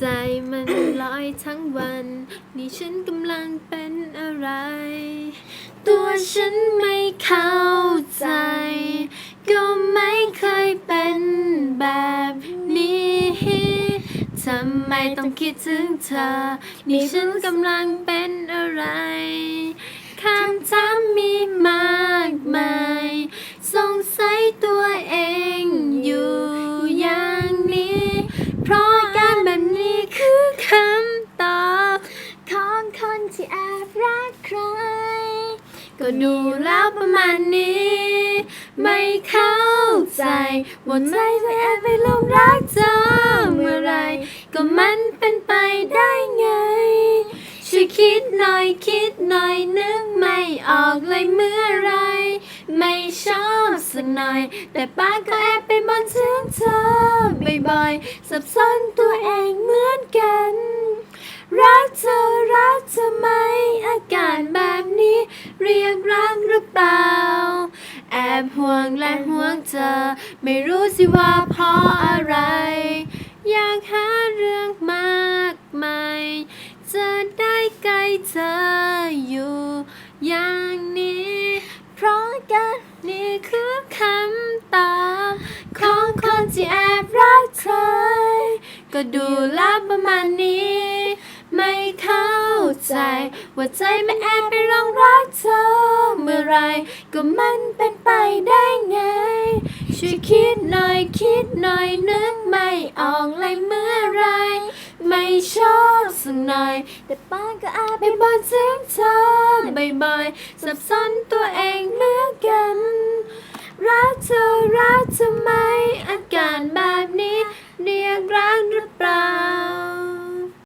ใจมันลอยทั้งวัน นี่ฉันกำลังเป็นอะไร ตัวฉันไม่เข้าใจ ก็ไม่เคยเป็นแบบนี้ ทำไมต้องคิดถึงเธอ นี่ฉันกำลังเป็นอะไรคำถามมีมาก คนที่แอบรักใคร ก็ดูแล้วประมาณนี้ ไม่เข้าใจว่าใจจะแอบไปหลงรักเธอเมื่อไร ก็มันเป็นไปได้ไงช่วยคิดหน่อยคิดหน่อยนึกไม่ออกเลยเมื่อไร ไม่ชอบสักหน่อย แต่ป้าก็แอบไปบนถึงเธอบ่อยๆสับสน อบห่วงและห่วงเธอ ไม่รู้สิว่าเพราะอะไร อยากหาเรื่องมากมายจะได้ใกล้เธออยู่อย่างนี้ เพราะกันนี่คือคำตอบของคนที่แอบรักเธอ ก็ดูล้วประมาณนี้ ไม่เข้าใจ ว่าใจไม่แอบไปลองรักเธอ เมื่อไรก็มัน ไปได้ไง ช่วยคิดหน่อยคิดหน่อยนึกไม่ออกเลยเมื่อไร ไม่ชอบสักหน่อย แต่ป้าก็อาจไปบนถึงเธอบ่อยๆสับสนตัวเองเหมือนกันรักเธอรักเธอไหม